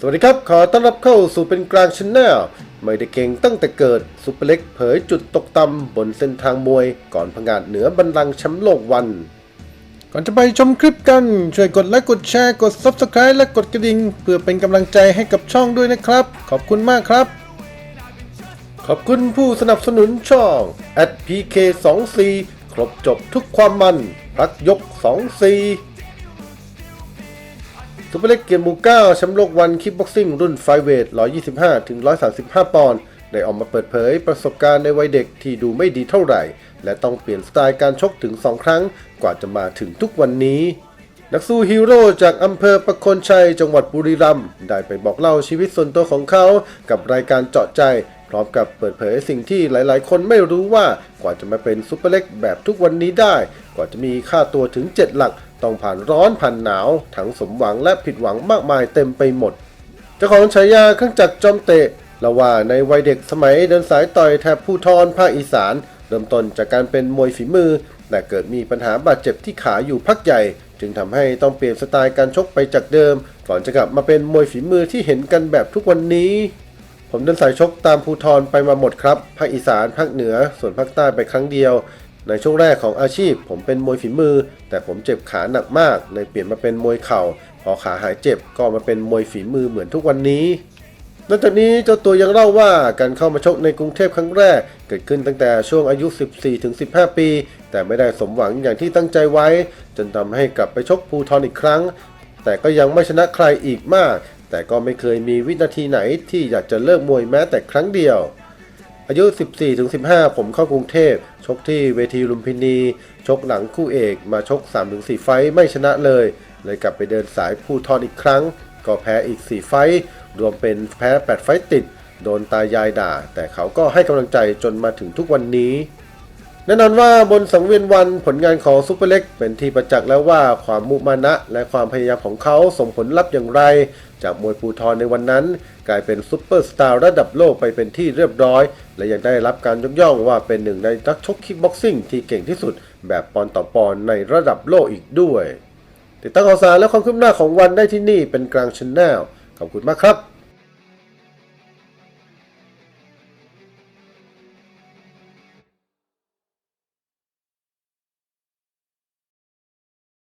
สวัสดีครับ ขอต้อนรับเข้าสู่เป็นกลางชแนลไม่ได้เก่งตั้งแต่เกิดซุปเปอร์เล็กเผยจุดตกต่ำบนเส้นทางมวย ก่อนพงาดเหนือบัลลังแชมป์โลกวัน ก่อนจะไปชมคลิปกัน ช่วยกดไลค์กดแชร์กด Subscribe และกดกระดิ่ง เพื่อเป็นกำลังใจให้กับช่องด้วยนะครับ ขอบคุณมากครับ ขอบคุณผู้สนับสนุนช่อง @pk24 ครบจบทุกความมันพักยก24 ซุเปอร์เล็กเกียร์หมูเก้าแชมป์โลกวันคิกบ็อกซิ่งรุ่นไฟเวท 125 ถึง 135 ปอนด์ได้ออกมาเปิดเผยประสบการณ์ในวัยเด็กที่ดูไม่ดีเท่าไหร่ และต้องเปลี่ยนสไตล์การชกถึง 2 ครั้ง กว่าจะมาถึงทุกวันนี้ นักสู้ฮีโร่จากอำเภอประโคนชัย จังหวัดบุรีรัมย์ได้ไปบอกเล่าชีวิตส่วนตัวของเขา กับรายการเจาะใจ พร้อมกับเปิดเผยสิ่งที่หลายๆ คนไม่รู้ว่ากว่าจะมาเป็นซุเปอร์เล็กแบบทุกวันนี้ได้ กว่าจะมีค่าตัวถึง 7 หลัก ต้องผ่านร้อนผ่านหนาว ทั้งสมหวังและผิดหวังมากมายเต็มไปหมด เจ้าของฉายาเครื่องจักรจอมเตะเล่าว่าในวัยเด็กสมัยเดินสายต่อยแถบภูทรภาคอีสาน เริ่มต้นจากการเป็นมวยฝีมือ แต่เกิดมีปัญหาบาดเจ็บที่ขาอยู่พักใหญ่ จึงทำให้ต้องเปลี่ยนสไตล์การชกไปจากเดิม ก่อนจะกลับมาเป็นมวยฝีมือที่เห็นกันแบบทุกวันนี้ ผมเดินสายชกตามภูทรไปมาหมดครับภาคอีสานภาคเหนือ ส่วนภาคใต้ไปครั้งเดียว ในช่วงแรกของอาชีพ ผมเป็นมวยฝีมือ แต่ผมเจ็บขาหนักมากเลยเปลี่ยนมาเป็นมวยเข่า พอขาหายเจ็บก็มาเป็นมวยฝีมือเหมือนทุกวันนี้นอกจากนี้เจ้าตัวยังเล่าว่าการเข้ามาชกในกรุงเทพครั้งแรก เกิดขึ้นตั้งแต่ช่วงอายุ 14-15 ปี แต่ไม่ได้สมหวังอย่างที่ตั้งใจไว้ จนทำให้กลับไปชกภูทรอีกครั้ง แต่ก็ยังไม่ชนะใครอีกมาก แต่ก็ไม่เคยมีวินาทีไหนที่อยากจะเลิกมวยแม้แต่ครั้งเดียว อายุ 14-15 ผมเข้ากรุงเทพ ชกที่เวทีลุมพินี ชกหลังคู่เอกมาชก 3-4 ไฟไม่ชนะเลย เลยกลับไปเดินสายผู้ทอนอีกครั้ง ก็แพ้อีก 4 ไฟรวมเป็นแพ้ 8 ไฟติด โดนตายายด่า แต่เขาก็ให้กำลังใจจนมาถึงทุกวันนี้ แน่นอนว่าบนสังเวียนวันผลงานของซุปเปอร์เล็กเป็นที่ประจักษ์แล้วว่าความมุมานะและความพยายามของเขาส่งผลลัพธ์อย่างไร จากมวยภูทรในวันนั้น กลายเป็นซุปเปอร์สตาร์ระดับโลกไปเป็นที่เรียบร้อย และยังได้รับการยกย่องว่าเป็นหนึ่งในนักชกคิกบ็อกซิ่งที่เก่งที่สุด แบบปอนด์ต่อปอนในระดับโลกอีกด้วย ติดตามข่าวสารและความคืบหน้าของวันได้ที่นี่เป็นกลางชนแนลขอบคุณมากครับ